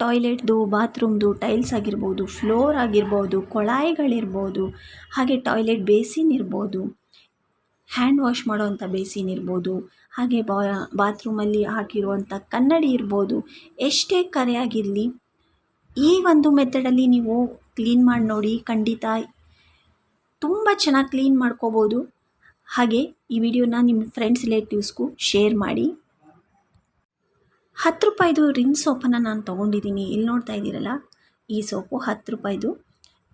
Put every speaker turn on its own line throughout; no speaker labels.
ಟಾಯ್ಲೆಟ್ದು, ಬಾತ್ರೂಮ್ದು tiles ಆಗಿರ್ಬೋದು, floor ಆಗಿರ್ಬೋದು, ಕೊಳಾಯಿಗಳಿರ್ಬೋದು, ಹಾಗೆ ಟಾಯ್ಲೆಟ್ ಬೇಸಿನ್ ಇರ್ಬೋದು, ಹ್ಯಾಂಡ್ ವಾಶ್ ಮಾಡೋವಂಥ ಬೇಸಿನ್ ಇರ್ಬೋದು, ಹಾಗೆ ಬಾತ್ರೂಮಲ್ಲಿ ಹಾಕಿರುವಂಥ ಕನ್ನಡಿ ಇರ್ಬೋದು, ಎಷ್ಟೇ ಕರೆಯಾಗಿರಲಿ, ಈ ಒಂದು ಮೆಥಡಲ್ಲಿ ನೀವು ಕ್ಲೀನ್ ಮಾಡಿ ನೋಡಿ, ಖಂಡಿತ ತುಂಬ ಚೆನ್ನಾಗಿ ಕ್ಲೀನ್ ಮಾಡ್ಕೋಬೋದು. ಹಾಗೆ ಈ ವಿಡಿಯೋನ ನಿಮ್ಮ ಫ್ರೆಂಡ್ಸ್, ರಿಲೇಟಿವ್ಸ್ಗೂ ಶೇರ್ ಮಾಡಿ. ಹತ್ತು ರೂಪಾಯಿದು ರಿನ್ ಸೋಪನ್ನು ನಾನು ತೊಗೊಂಡಿದ್ದೀನಿ. ಇಲ್ಲಿ ನೋಡ್ತಾ ಇದ್ದೀರಲ್ಲ, ಈ ಸೋಪು ಹತ್ತು ರೂಪಾಯಿದು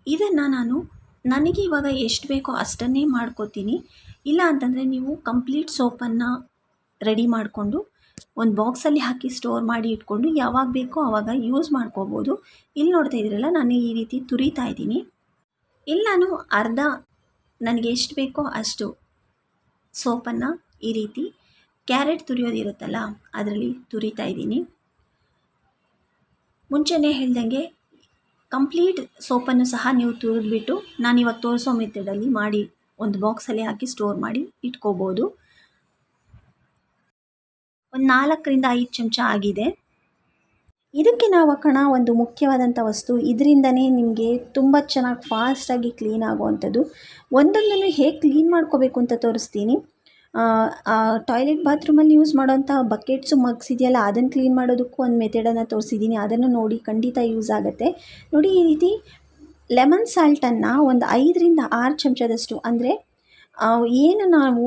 ಇದನ್ನು ನಾನು ನನಗೆ ಇವಾಗ ಎಷ್ಟು ಬೇಕೋ ಅಷ್ಟನ್ನೇ ಮಾಡ್ಕೋತೀನಿ. ಇಲ್ಲ ಅಂತಂದರೆ ನೀವು ಕಂಪ್ಲೀಟ್ ಸೋಪನ್ನು ರೆಡಿ ಮಾಡಿಕೊಂಡು ಒಂದು ಬಾಕ್ಸಲ್ಲಿ ಹಾಕಿ ಸ್ಟೋರ್ ಮಾಡಿ ಇಟ್ಕೊಂಡು ಯಾವಾಗ ಬೇಕೋ ಆವಾಗ ಯೂಸ್ ಮಾಡ್ಕೋಬೋದು. ಇಲ್ಲಿ ನೋಡ್ತಾ ಇದ್ದೀರಲ್ಲ, ನಾನು ಈ ರೀತಿ ತುರಿತಾ ಇದ್ದೀನಿ. ಇಲ್ಲಿ ನಾನು ಅರ್ಧ, ನನಗೆ ಎಷ್ಟು ಬೇಕೋ ಅಷ್ಟು ಸೋಪನ್ನು ಈ ರೀತಿ ಕ್ಯಾರೆಟ್ ತುರಿಯೋದಿರುತ್ತಲ್ಲ ಅದರಲ್ಲಿ ತುರಿತಾ ಇದ್ದೀನಿ. ಮುಂಚೆನೇ ಹೇಳ್ದಂಗೆ ಕಂಪ್ಲೀಟ್ ಸೋಪನ್ನು ಸಹ ನೀವು ತುರಿದ್ಬಿಟ್ಟು ನಾನು ಇವಾಗ ತೋರಿಸೋ ಮೆಥಡಲ್ಲಿ ಮಾಡಿ ಒಂದು ಬಾಕ್ಸಲ್ಲಿ ಹಾಕಿ ಸ್ಟೋರ್ ಮಾಡಿ ಇಟ್ಕೋಬೋದು. ಒಂದು ನಾಲ್ಕರಿಂದ ಐದು ಚಮಚ ಆಗಿದೆ. ಇದಕ್ಕೆ ನಾವು ಕಣ ಒಂದು ಮುಖ್ಯವಾದಂಥ ವಸ್ತು. ಇದರಿಂದನೇ ನಿಮಗೆ ತುಂಬ ಚೆನ್ನಾಗಿ ಫಾಸ್ಟಾಗಿ ಕ್ಲೀನ್ ಆಗುವಂಥದ್ದು. ಒಂದೊಂದನ್ನು ಹೇಗೆ ಕ್ಲೀನ್ ಮಾಡ್ಕೋಬೇಕು ಅಂತ ತೋರಿಸ್ತೀನಿ. ಟಾಯ್ಲೆಟ್ ಬಾತ್ರೂಮಲ್ಲಿ ಯೂಸ್ ಮಾಡೋವಂಥ ಬಕೆಟ್ಸು ಮಗ್ಸ್ ಇದೆಯಲ್ಲ, ಅದನ್ನು ಕ್ಲೀನ್ ಮಾಡೋದಕ್ಕೂ ಒಂದು ಮೆಥಡನ್ನು ತೋರಿಸಿದ್ದೀನಿ ಅದನ್ನು ನೋಡಿ ಖಂಡಿತ ಯೂಸ್ ಆಗುತ್ತೆ. ನೋಡಿ ಈ ರೀತಿ ಲೆಮನ್ ಸಾಲ್ಟನ್ನು ಒಂದು ಐದರಿಂದ ಆರು ಚಮಚದಷ್ಟು ಅಂದರೆ ಏನು ನಾವು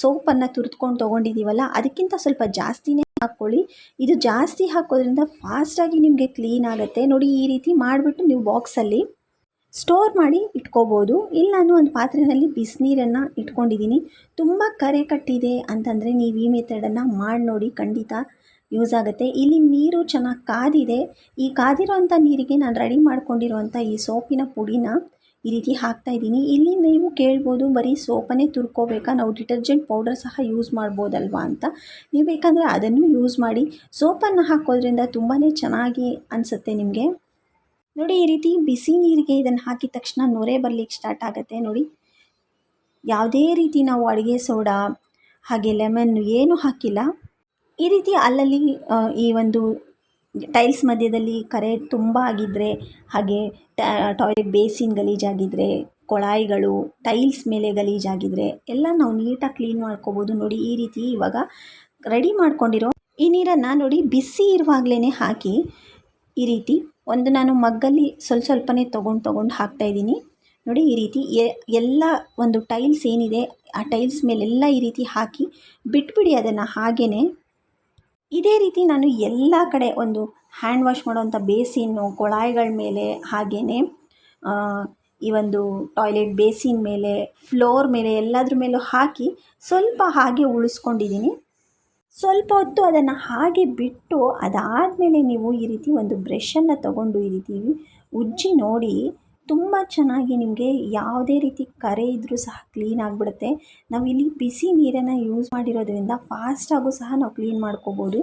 ಸೋಪನ್ನು ತುರಿದ್ಕೊಂಡು ತೊಗೊಂಡಿದ್ದೀವಲ್ಲ ಅದಕ್ಕಿಂತ ಸ್ವಲ್ಪ ಜಾಸ್ತಿನೇ ಹಾಕ್ಕೊಳ್ಳಿ. ಇದು ಜಾಸ್ತಿ ಹಾಕೋದ್ರಿಂದ ಫಾಸ್ಟಾಗಿ ನಿಮಗೆ ಕ್ಲೀನ್ ಆಗುತ್ತೆ. ನೋಡಿ ಈ ರೀತಿ ಮಾಡಿಬಿಟ್ಟು ನೀವು ಬಾಕ್ಸಲ್ಲಿ ಸ್ಟೋರ್ ಮಾಡಿ ಇಟ್ಕೋಬೋದು. ಇಲ್ಲ ನಾನು ಒಂದು ಪಾತ್ರೆಯಲ್ಲಿ ಬಿಸಿನೀರನ್ನು ಇಟ್ಕೊಂಡಿದ್ದೀನಿ. ತುಂಬ ಕರೆ ಕಟ್ಟಿದೆ ಅಂತಂದರೆ ನೀವು ಈ ಮೆಥಡನ್ನು ಮಾಡಿ ನೋಡಿ ಖಂಡಿತ ಯೂಸ್ ಆಗುತ್ತೆ. ಇಲ್ಲಿ ನೀರು ಚೆನ್ನಾಗಿ ಕಾದಿದೆ. ಈ ಕಾದಿರೋವಂಥ ನೀರಿಗೆ ನಾನು ರೆಡಿ ಮಾಡ್ಕೊಂಡಿರುವಂಥ ಈ ಸೋಪಿನ ಪುಡಿನ ಈ ರೀತಿ ಹಾಕ್ತಾ ಇದ್ದೀನಿ. ಇಲ್ಲಿ ನೀವು ಕೇಳ್ಬೋದು, ಬರೀ ಸೋಪನ್ನೇ ತುರ್ಕೋಬೇಕಾ? ನಾವು ಡಿಟರ್ಜೆಂಟ್ ಪೌಡರ್ ಸಹ ಯೂಸ್ ಮಾಡ್ಬೋದಲ್ವಾ ಅಂತ. ನೀವು ಬೇಕಂದರೆ ಅದನ್ನು ಯೂಸ್ ಮಾಡಿ. ಸೋಪನ್ನು ಹಾಕೋದ್ರಿಂದ ತುಂಬಾ ಚೆನ್ನಾಗಿ ಅನಿಸುತ್ತೆ ನಿಮಗೆ. ನೋಡಿ, ಈ ರೀತಿ ಬಿಸಿ ನೀರಿಗೆ ಇದನ್ನು ಹಾಕಿದ ತಕ್ಷಣ ನೊರೆ ಬರಲಿಕ್ಕೆ ಸ್ಟಾರ್ಟ್ ಆಗುತ್ತೆ ನೋಡಿ. ಯಾವುದೇ ರೀತಿ ನಾವು ಅಡುಗೆ ಸೋಡಾ, ಹಾಗೆ ಲೆಮನ್ ಏನೂ ಹಾಕಿಲ್ಲ. ಈ ರೀತಿ ಅಲ್ಲಲ್ಲಿ ಈ ಒಂದು ಟೈಲ್ಸ್ ಮಧ್ಯದಲ್ಲಿ ಕರೆ ತುಂಬ ಆಗಿದ್ದರೆ ಹಾಗೆ ಟಾಯ್ಲೆಟ್ ಬೇಸಿನ್ ಗಲೀಜಾಗಿದ್ದರೆ ಕೊಳಾಯಿಗಳು ಟೈಲ್ಸ್ ಮೇಲೆ ಗಲೀಜಾಗಿದ್ದರೆ ಎಲ್ಲ ನಾವು ನೀಟಾಗಿ ಕ್ಲೀನ್ ಮಾಡ್ಕೋಬೋದು ನೋಡಿ. ಈ ರೀತಿ ಇವಾಗ ರೆಡಿ ಮಾಡ್ಕೊಂಡಿರೋ ಈ ನೀರನ್ನು ನೋಡಿ ಬಿಸಿ ಇರುವಾಗಲೇ ಹಾಕಿ ಈ ರೀತಿ ಒಂದು ನಾನು ಮಗ್ಗಲ್ಲಿ ಸ್ವಲ್ಪ ಸ್ವಲ್ಪನೇ ತೊಗೊಂಡು ತೊಗೊಂಡು ಹಾಕ್ತಾಯಿದ್ದೀನಿ ನೋಡಿ ಈ ರೀತಿ ಎಲ್ಲ ಒಂದು ಟೈಲ್ಸ್ ಏನಿದೆ ಆ ಟೈಲ್ಸ್ ಮೇಲೆಲ್ಲ ಈ ರೀತಿ ಹಾಕಿ ಬಿಟ್ಬಿಡಿ ಅದನ್ನು ಹಾಗೇ ಇದೇ ರೀತಿ ನಾನು ಎಲ್ಲ ಕಡೆ ಒಂದು ಹ್ಯಾಂಡ್ ವಾಶ್ ಮಾಡುವಂಥ ಬೇಸಿನ್ನು, ಕೊಳಾಯಿಗಳ ಮೇಲೆ ಹಾಗೆಯೇ ಈ ಒಂದು ಟಾಯ್ಲೆಟ್ ಬೇಸಿನ್ ಮೇಲೆ, ಫ್ಲೋರ್ ಮೇಲೆ ಎಲ್ಲದ್ರ ಮೇಲೂ ಹಾಕಿ ಸ್ವಲ್ಪ ಹಾಗೆ ಉಳಿಸ್ಕೊಂಡಿದ್ದೀನಿ. ಸ್ವಲ್ಪ ಹೊತ್ತು ಅದನ್ನು ಹಾಗೆ ಬಿಟ್ಟು ಅದಾದಮೇಲೆ ನೀವು ಈ ರೀತಿ ಒಂದು ಬ್ರಷನ್ನು ತಗೊಂಡು ಈ ರೀತಿ ಉಜ್ಜಿ ನೋಡಿ ತುಂಬ ಚೆನ್ನಾಗಿ ನಿಮಗೆ ಯಾವುದೇ ರೀತಿ ಕರೆ ಇದ್ದರೂ ಸಹ ಕ್ಲೀನ್ ಆಗಿಬಿಡುತ್ತೆ. ನಾವಿಲ್ಲಿ ಬಿಸಿ ನೀರನ್ನು ಯೂಸ್ ಮಾಡಿರೋದ್ರಿಂದ ಫಾಸ್ಟಾಗೂ ಸಹ ನಾವು ಕ್ಲೀನ್ ಮಾಡ್ಕೋಬೋದು.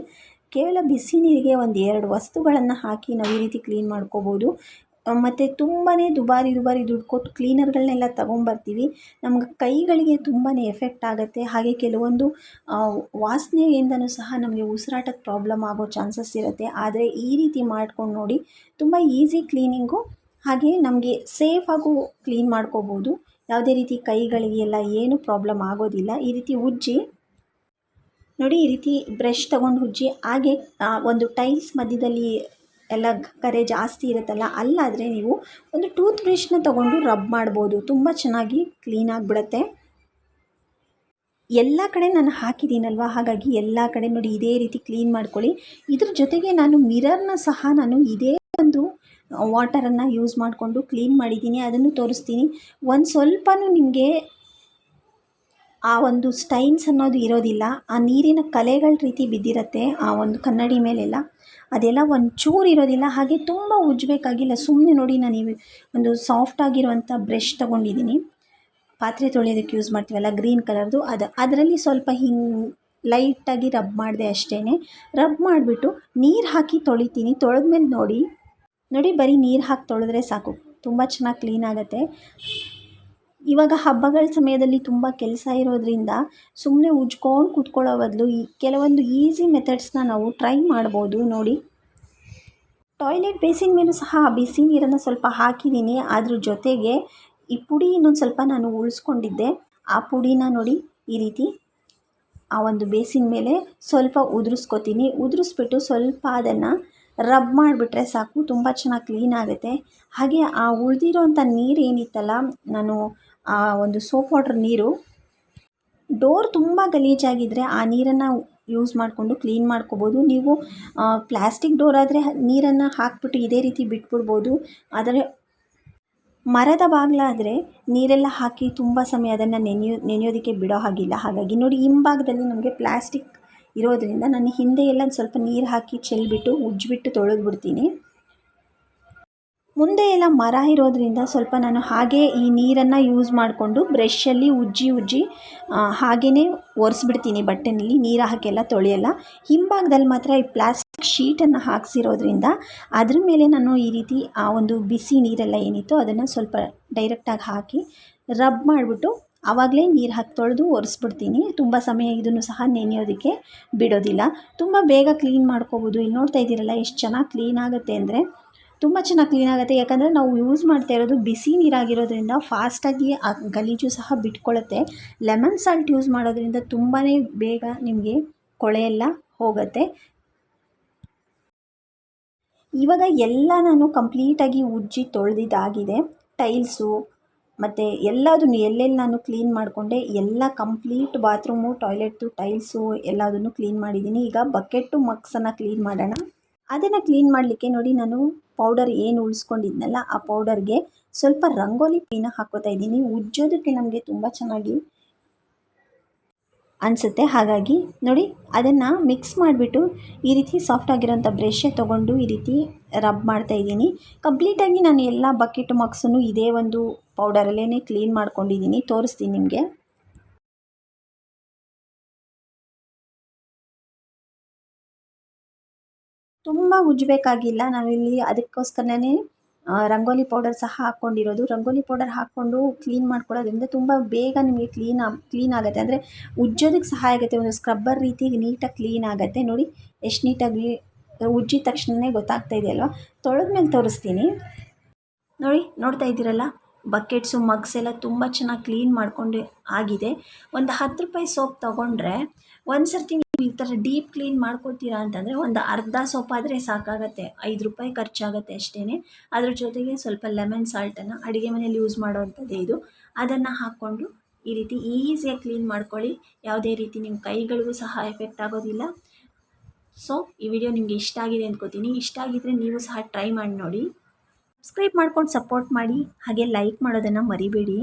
ಕೇವಲ ಬಿಸಿ ನೀರಿಗೆ ಒಂದು ಎರಡು ವಸ್ತುಗಳನ್ನು ಹಾಕಿ ನಾವು ಈ ರೀತಿ ಕ್ಲೀನ್ ಮಾಡ್ಕೋಬೋದು. ಮತ್ತು ತುಂಬಾ ದುಬಾರಿ ದುಬಾರಿ ದುಡ್ಡು ಕೊಟ್ಟು ಕ್ಲೀನರ್ಗಳನ್ನೆಲ್ಲ ತೊಗೊಂಬರ್ತೀವಿ. ನಮ್ಗೆ ಕೈಗಳಿಗೆ ತುಂಬಾ ಎಫೆಕ್ಟ್ ಆಗುತ್ತೆ. ಹಾಗೆ ಕೆಲವೊಂದು ವಾಸನೆಯಿಂದನೂ ಸಹ ನಮಗೆ ಉಸಿರಾಟದ ಪ್ರಾಬ್ಲಮ್ ಆಗೋ ಚಾನ್ಸಸ್ ಇರುತ್ತೆ. ಆದರೆ ಈ ರೀತಿ ಮಾಡ್ಕೊಂಡು ನೋಡಿ ತುಂಬ ಈಸಿ ಕ್ಲೀನಿಂಗು, ಹಾಗೆ ನಮಗೆ ಸೇಫಾಗೂ ಕ್ಲೀನ್ ಮಾಡ್ಕೋಬೋದು. ಯಾವುದೇ ರೀತಿ ಕೈಗಳಿಗೆ ಎಲ್ಲ ಏನೂ ಪ್ರಾಬ್ಲಮ್ ಆಗೋದಿಲ್ಲ. ಈ ರೀತಿ ಉಜ್ಜಿ, ನೋಡಿ ಈ ರೀತಿ ಬ್ರಷ್ ತಗೊಂಡು ಉಜ್ಜಿ, ಹಾಗೆ ಒಂದು ಟೈಲ್ಸ್ ಮಧ್ಯದಲ್ಲಿ ಎಲ್ಲ ಕರೆ ಜಾಸ್ತಿ ಇರುತ್ತಲ್ಲ, ಅಲ್ಲಾದರೆ ನೀವು ಒಂದು ಟೂತ್ ಬ್ರಷ್ನ ತೊಗೊಂಡು ರಬ್ ಮಾಡ್ಬೋದು. ತುಂಬ ಚೆನ್ನಾಗಿ ಕ್ಲೀನ್ ಆಗಿಬಿಡತ್ತೆ. ಎಲ್ಲ ಕಡೆ ನಾನು ಹಾಕಿದ್ದೀನಲ್ವ? ಹಾಗಾಗಿ ಎಲ್ಲ ಕಡೆ ನೋಡಿ ಇದೇ ರೀತಿ ಕ್ಲೀನ್ ಮಾಡ್ಕೊಳ್ಳಿ. ಇದ್ರ ಜೊತೆಗೆ ನಾನು ಮಿರರ್ನ ಸಹ ನಾನು ಇದೇ ಒಂದು ವಾಟರನ್ನು ಯೂಸ್ ಮಾಡಿಕೊಂಡು ಕ್ಲೀನ್ ಮಾಡಿದ್ದೀನಿ. ಅದನ್ನು ತೋರಿಸ್ತೀನಿ. ಒಂದು ಸ್ವಲ್ಪನೂ ನಿಮಗೆ ಆ ಒಂದು ಸ್ಟೈನ್ಸ್ ಅನ್ನೋದು ಇರೋದಿಲ್ಲ. ಆ ನೀರಿನ ಕಲೆಗಳ ರೀತಿ ಬಿದ್ದಿರತ್ತೆ. ಆ ಒಂದು ಕನ್ನಡಿ ಮೇಲೆಲ್ಲ. ಅದೆಲ್ಲ ಒಂಚೂರು ಇರೋದಿಲ್ಲ. ಹಾಗೆ ತುಂಬ ಉಜ್ಜಬೇಕಾಗಿಲ್ಲ ಸುಮ್ಮನೆ ನೋಡಿ ನಾನು ಒಂದು ಸಾಫ್ಟ್ ಆಗಿರುವಂಥ ಬ್ರಷ್ ತೊಗೊಂಡಿದ್ದೀನಿ. ಪಾತ್ರೆ ತೊಳೆಯೋದಕ್ಕೆ ಯೂಸ್ ಮಾಡ್ತೀವಲ್ಲ ಗ್ರೀನ್ ಕಲರ್ದು ಅದು, ಅದರಲ್ಲಿ ಸ್ವಲ್ಪ ಹಿಂಗೆ ಲೈಟಾಗಿ ರಬ್ ಮಾಡಿದೆ ಅಷ್ಟೇ ರಬ್ ಮಾಡಿಬಿಟ್ಟು ನೀರು ಹಾಕಿ ತೊಳಿತೀನಿ. ತೊಳೆದ್ಮೇಲೆ ನೋಡಿ ನೋಡಿ ಬರೀ ನೀರು ಹಾಕಿ ತೊಳೆದ್ರೆ ಸಾಕು. ತುಂಬ ಚೆನ್ನಾಗಿ ಕ್ಲೀನ್ ಆಗುತ್ತೆ. ಇವಾಗ ಹಬ್ಬಗಳ ಸಮಯದಲ್ಲಿ ತುಂಬ ಕೆಲಸ ಇರೋದರಿಂದ ಸುಮ್ಮನೆ ಉಜ್ಕೊಂಡು ಕೂತ್ಕೊಳ್ಳೋ ಬದಲು ಈ ಕೆಲವೊಂದು ಈಸಿ ಮೆಥಡ್ಸ್ನ ನಾವು ಟ್ರೈ ಮಾಡ್ಬೋದು ನೋಡಿ. ಟಾಯ್ಲೆಟ್ ಬೇಸಿನ ಮೇಲೂ ಸಹ ಬಿಸಿ ನೀರನ್ನು ಸ್ವಲ್ಪ ಹಾಕಿದ್ದೀನಿ. ಅದ್ರ ಜೊತೆಗೆ ಈ ಪುಡಿ ಇನ್ನೊಂದು ಸ್ವಲ್ಪ ನಾನು ಉಳಿಸ್ಕೊಂಡಿದ್ದೆ. ಆ ಪುಡಿನ ನೋಡಿ ಈ ರೀತಿ ಆ ಒಂದು ಬೇಸಿನ ಮೇಲೆ ಸ್ವಲ್ಪ ಉದುರಿಸ್ಕೊತೀನಿ. ಉದುರಿಸ್ಬಿಟ್ಟು ಸ್ವಲ್ಪ ಅದನ್ನು ರಬ್ ಮಾಡಿಬಿಟ್ರೆ ಸಾಕು. ತುಂಬ ಚೆನ್ನಾಗಿ ಕ್ಲೀನ್ ಆಗುತ್ತೆ. ಹಾಗೆ ಆ ಉಳಿದಿರೋಂಥ ನೀರು ಏನಿತ್ತಲ್ಲ, ನಾನು ಆ ಒಂದು ಸೋಪ್ ವಾಟರ್ ನೀರು. ಡೋರ್ ತುಂಬ ಗಲೀಜಾಗಿದ್ದರೆ ಆ ನೀರನ್ನು ಯೂಸ್ ಮಾಡಿಕೊಂಡು ಕ್ಲೀನ್ ಮಾಡ್ಕೋಬೋದು. ನೀವು ಪ್ಲಾಸ್ಟಿಕ್ ಡೋರ್ ಆದರೆ ನೀರನ್ನು ಹಾಕಿಬಿಟ್ಟು ಇದೇ ರೀತಿ ಬಿಟ್ಬಿಡ್ಬೋದು. ಆದರೆ, ಮರದ ಬಾಗಿಲಾದರೆ ನೀರೆಲ್ಲ ಹಾಕಿ ತುಂಬ ಸಮಯ ಅದನ್ನು ನೆನೆಯೋ, ನೆನೆಯೋದಕ್ಕೆ ಬಿಡೋ ಹಾಗಿಲ್ಲ. ಹಾಗಾಗಿ ನೋಡಿ, ಹಿಂಭಾಗದಲ್ಲಿ ನಮಗೆ ಪ್ಲ್ಯಾಸ್ಟಿಕ್ ಇರೋದರಿಂದ ನಾನು ಹಿಂದೆ ಎಲ್ಲ ಸ್ವಲ್ಪ ನೀರು ಹಾಕಿ ಚೆಲ್ಬಿಟ್ಟು, ಉಜ್ಜಿಬಿಟ್ಟು ತೊಳೆದು ಬಿಡ್ತೀನಿ ಮುಂದೆ ಎಲ್ಲ ಮರ ಇರೋದರಿಂದ ಸ್ವಲ್ಪ ನಾನು ಹಾಗೇ ಈ ನೀರನ್ನು ಯೂಸ್ ಮಾಡಿಕೊಂಡು ಬ್ರಷಲ್ಲಿ ಉಜ್ಜಿ ಉಜ್ಜಿ ಹಾಗೆಯೇ ಒರೆಸ್ಬಿಡ್ತೀನಿ ಬಟ್ಟೆನಲ್ಲಿ, ನೀರು ಹಾಕೆಲ್ಲ ತೊಳೆಯಲ್ಲ. ಹಿಂಭಾಗದಲ್ಲಿ ಮಾತ್ರ ಈ ಪ್ಲಾಸ್ಟಿಕ್ ಶೀಟನ್ನು ಹಾಕ್ಸಿರೋದ್ರಿಂದ ಅದ್ರ ಮೇಲೆ ನಾನು ಈ ರೀತಿ ಆ ಒಂದು ಬಿಸಿ ನೀರೆಲ್ಲ ಏನಿತ್ತು ಅದನ್ನು ಸ್ವಲ್ಪ ಡೈರೆಕ್ಟಾಗಿ ಹಾಕಿ ರಬ್ ಮಾಡಿಬಿಟ್ಟು ಆವಾಗಲೇ ನೀರು ಹಾಕಿ ತೊಳೆದು ಒರೆಸ್ಬಿಡ್ತೀನಿ. ತುಂಬ ಸಮಯ ಇದನ್ನು ಸಹ ನೆನೆಯೋದಕ್ಕೆ ಬಿಡೋದಿಲ್ಲ. ತುಂಬ ಬೇಗ ಕ್ಲೀನ್ ಮಾಡ್ಕೋಬೋದು. ಇಲ್ಲಿ ನೋಡ್ತಾ ಇದ್ದೀರಲ್ಲ, ಎಷ್ಟು ಚೆನ್ನಾಗಿ ಕ್ಲೀನ್ ಆಗುತ್ತೆ ಅಂದರೆ ತುಂಬ ಚೆನ್ನಾಗಿ ಕ್ಲೀನ್ ಆಗುತ್ತೆ. ಯಾಕಂದರೆ ನಾವು ಯೂಸ್ ಮಾಡ್ತಾ ಇರೋದು ಬಿಸಿ ನೀರಾಗಿರೋದ್ರಿಂದ ಫಾಸ್ಟಾಗಿ ಆ ಗಲೀಜು ಸಹ ಬಿಟ್ಕೊಳ್ಳುತ್ತೆ ಲೆಮನ್ ಸಾಲ್ಟ್ ಯೂಸ್ ಮಾಡೋದ್ರಿಂದ ತುಂಬಾ ಬೇಗ ನಿಮಗೆ ಕೊಳೆ ಎಲ್ಲ ಹೋಗುತ್ತೆ. ಇವಾಗ ಎಲ್ಲ ನಾನು ಕಂಪ್ಲೀಟಾಗಿ ಉಜ್ಜಿ ತೊಳೆದಿದ್ದಾಗಿದೆ. ಟೈಲ್ಸು ಮತ್ತು ಎಲ್ಲದನ್ನು ಎಲ್ಲೆಲ್ಲಿ ನಾನು ಕ್ಲೀನ್ ಮಾಡಿಕೊಂಡೆ, ಎಲ್ಲ ಕಂಪ್ಲೀಟ್ ಬಾತ್ರೂಮು ಟಾಯ್ಲೆಟು ಟೈಲ್ಸು ಎಲ್ಲದನ್ನು ಕ್ಲೀನ್ ಮಾಡಿದ್ದೀನಿ. ಈಗ ಬಕೆಟು ಮಗ್ಸನ್ನು ಕ್ಲೀನ್ ಮಾಡೋಣ. ಅದನ್ನು ಕ್ಲೀನ್ ಮಾಡಲಿಕ್ಕೆ ನೋಡಿ ನಾನು ಪೌಡರ್ ಏನು ಉಳಿಸ್ಕೊಂಡಿದ್ನಲ್ಲ, ಆ ಪೌಡರ್ಗೆ ಸ್ವಲ್ಪ ರಂಗೋಲಿ ಪೀನ ಹಾಕೋತಾ ಇದ್ದೀನಿ. ಉಜ್ಜೋದಕ್ಕೆ ನಮಗೆ ತುಂಬ ಚೆನ್ನಾಗಿ ಅನಿಸುತ್ತೆ. ಹಾಗಾಗಿ ನೋಡಿ, ಅದನ್ನು ಮಿಕ್ಸ್ ಮಾಡಿಬಿಟ್ಟು ಈ ರೀತಿ ಸಾಫ್ಟ್ ಆಗಿರೋಂಥ ಬ್ರಷೇ ತೊಗೊಂಡು ಈ ರೀತಿ ರಬ್ ಮಾಡ್ತಾ ಇದ್ದೀನಿ. ಕಂಪ್ಲೀಟಾಗಿ ನಾನು ಎಲ್ಲ ಬಕೆಟ್ ಮಕ್ಸನ್ನು ಇದೇ ಒಂದು ಪೌಡರಲ್ಲೇ ಕ್ಲೀನ್ ಮಾಡ್ಕೊಂಡಿದ್ದೀನಿ. ತೋರಿಸ್ತೀನಿ ನಿಮಗೆ. ತುಂಬ ಉಜ್ಜಬೇಕಾಗಿಲ್ಲ. ನಾವಿಲ್ಲಿ ಅದಕ್ಕೋಸ್ಕರನೇ ರಂಗೋಲಿ ಪೌಡರ್ ಸಹ ಹಾಕ್ಕೊಂಡಿರೋದು. ರಂಗೋಲಿ ಪೌಡರ್ ಹಾಕ್ಕೊಂಡು ಕ್ಲೀನ್ ಮಾಡ್ಕೊಳ್ಳೋದ್ರಿಂದ ತುಂಬ ಬೇಗ ನಿಮಗೆ ಕ್ಲೀನ್ ಕ್ಲೀನ್ ಆಗುತ್ತೆ. ಅಂದರೆ ಉಜ್ಜೋದಕ್ಕೆ ಸಹಾಯ ಆಗುತ್ತೆ. ಒಂದು ಸ್ಕ್ರಬ್ಬರ್ ರೀತಿ ನೀಟಾಗಿ ಕ್ಲೀನ್ ಆಗುತ್ತೆ. ನೋಡಿ, ಎಷ್ಟು ನೀಟಾಗಿ ಉಜ್ಜಿದ ತಕ್ಷಣವೇ ಗೊತ್ತಾಗ್ತಾ ಇದೆಯಲ್ವ ತೊಳೆದ್ಮೇಲೆ ತೋರಿಸ್ತೀನಿ. ನೋಡಿ, ನೋಡ್ತಾ ಇದ್ದೀರಲ್ಲ? ಬಕೆಟ್ಸು ಮಗ್ಸ್ ಎಲ್ಲ ತುಂಬ ಚೆನ್ನಾಗಿ ಕ್ಲೀನ್ ಮಾಡಿಕೊಂಡು ಆಗಿದೆ. ಒಂದು ಹತ್ತು ರೂಪಾಯಿ ಸೋಪ್ ತೊಗೊಂಡ್ರೆ ಒಂದು ಸರ್ತಿ ನೀವು ಈ ಥರ ಡೀಪ್ ಕ್ಲೀನ್ ಮಾಡ್ಕೊತೀರಾ ಅಂತಂದರೆ ಒಂದು ಅರ್ಧ ಸೋಪಾದರೆ ಸಾಕಾಗತ್ತೆ. ಐದು ರೂಪಾಯಿ ಖರ್ಚಾಗತ್ತೆ ಅಷ್ಟೇ ಅದ್ರ ಜೊತೆಗೆ ಸ್ವಲ್ಪ ಲೆಮನ್ ಸಾಲ್ಟನ್ನು ಅಡುಗೆ ಮನೇಲಿ ಯೂಸ್ ಮಾಡೋವಂಥದ್ದೇ ಇದು. ಅದನ್ನು ಹಾಕ್ಕೊಂಡು ಈ ರೀತಿ ಈಸಿಯಾಗಿ ಕ್ಲೀನ್ ಮಾಡ್ಕೊಳ್ಳಿ. ಯಾವುದೇ ರೀತಿ ನಿಮ್ಮ ಕೈಗಳಿಗೂ ಸಹ ಎಫೆಕ್ಟ್ ಆಗೋದಿಲ್ಲ. ಸೊ ಈ ವಿಡಿಯೋ ನಿಮಗೆ ಇಷ್ಟ ಆಗಿದೆ ಅಂದ್ಕೋತೀನಿ ಇಷ್ಟ ಆಗಿದ್ದರೆ ನೀವು ಸಹ ಟ್ರೈ ಮಾಡಿ ನೋಡಿ. ಸಬ್ಸ್ಕ್ರೈಬ್ ಮಾಡ್ಕೊಂಡು ಸಪೋರ್ಟ್ ಮಾಡಿ. ಹಾಗೆ ಲೈಕ್ ಮಾಡೋದನ್ನು ಮರಿಬೇಡಿ.